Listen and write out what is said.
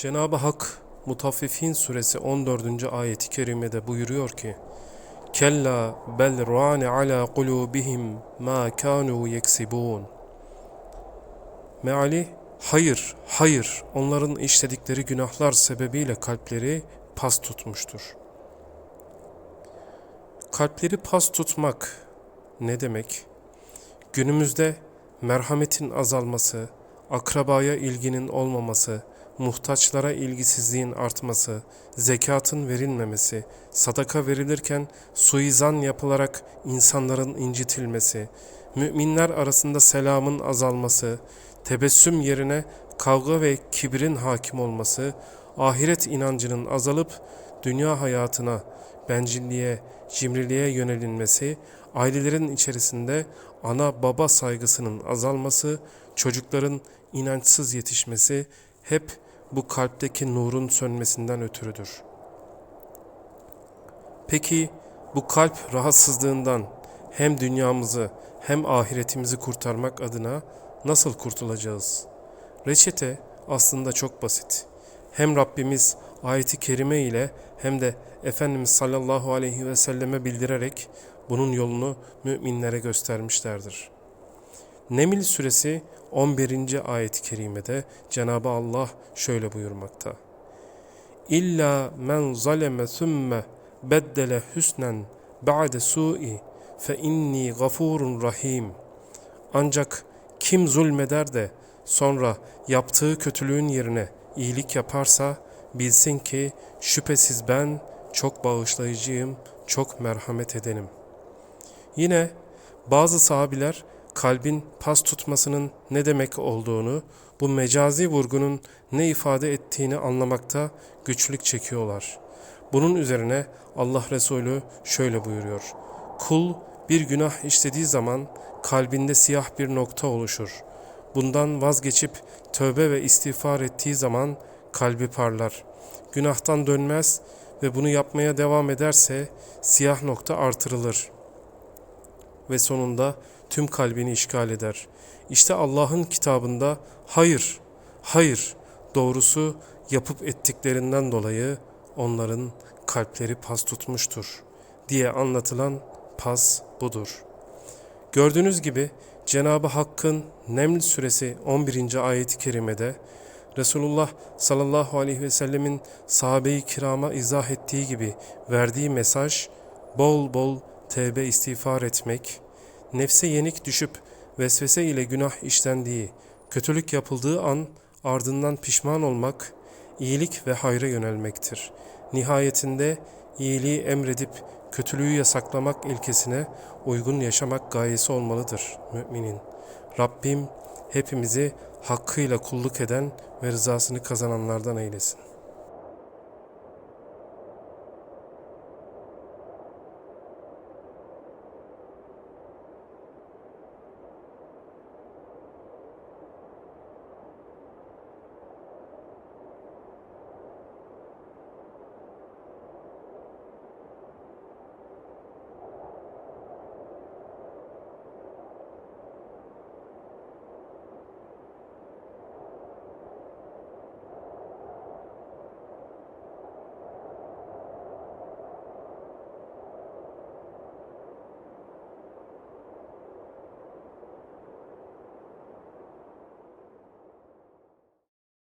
Cenab-ı Hak Mutaffifin suresi 14. ayeti kerimede buyuruyor ki Kella bel rane ala kulubihim ma kanu yeksibun Meali hayır hayır onların işledikleri günahlar sebebiyle kalpleri pas tutmuştur. Kalpleri pas tutmak ne demek? Günümüzde merhametin azalması, akrabaya ilginin olmaması, muhtaçlara ilgisizliğin artması, zekatın verilmemesi, sadaka verilirken suizan yapılarak insanların incitilmesi, müminler arasında selamın azalması, tebessüm yerine kavga ve kibrin hakim olması, ahiret inancının azalıp dünya hayatına, bencilliğe, cimriliğe yönelinmesi, ailelerin içerisinde ana baba saygısının azalması, çocukların inançsız yetişmesi hep bu kalpteki nurun sönmesinden ötürüdür. Peki bu kalp rahatsızlığından hem dünyamızı hem ahiretimizi kurtarmak adına nasıl kurtulacağız? Reçete aslında çok basit. Hem Rabbimiz ayeti kerime ile hem de Efendimiz sallallahu aleyhi ve selleme bildirerek bunun yolunu müminlere göstermişlerdir. Neml suresi 11. ayet-i kerimede Cenab-ı Allah şöyle buyurmakta. İlla men zaleme thumme beddele hüsnen ba'de su'i fe inni gafurun rahim. Ancak kim zulmeder de sonra yaptığı kötülüğün yerine iyilik yaparsa bilsin ki şüphesiz ben çok bağışlayıcıyım, çok merhamet edenim. Yine bazı sahabiler kalbin pas tutmasının ne demek olduğunu, bu mecazi vurgunun ne ifade ettiğini anlamakta güçlük çekiyorlar. Bunun üzerine Allah Resulü şöyle buyuruyor. Kul bir günah işlediği zaman kalbinde siyah bir nokta oluşur. Bundan vazgeçip tövbe ve istiğfar ettiği zaman kalbi parlar. Günahtan dönmez ve bunu yapmaya devam ederse siyah nokta artırılır ve sonunda tüm kalbini işgal eder. İşte Allah'ın kitabında hayır, hayır, doğrusu yapıp ettiklerinden dolayı onların kalpleri pas tutmuştur diye anlatılan pas budur. Gördüğünüz gibi Cenab-ı Hakk'ın Neml suresi 11. ayet-i kerimede Resulullah sallallahu aleyhi ve sellemin sahabe-i kirama izah ettiği gibi verdiği mesaj bol bol tevbe istiğfar etmek, nefse yenik düşüp vesvese ile günah işlendiği, kötülük yapıldığı an ardından pişman olmak, iyilik ve hayra yönelmektir. Nihayetinde iyiliği emredip kötülüğü yasaklamak ilkesine uygun yaşamak gayesi olmalıdır müminin. Rabbim hepimizi hakkıyla kulluk eden ve rızasını kazananlardan eylesin.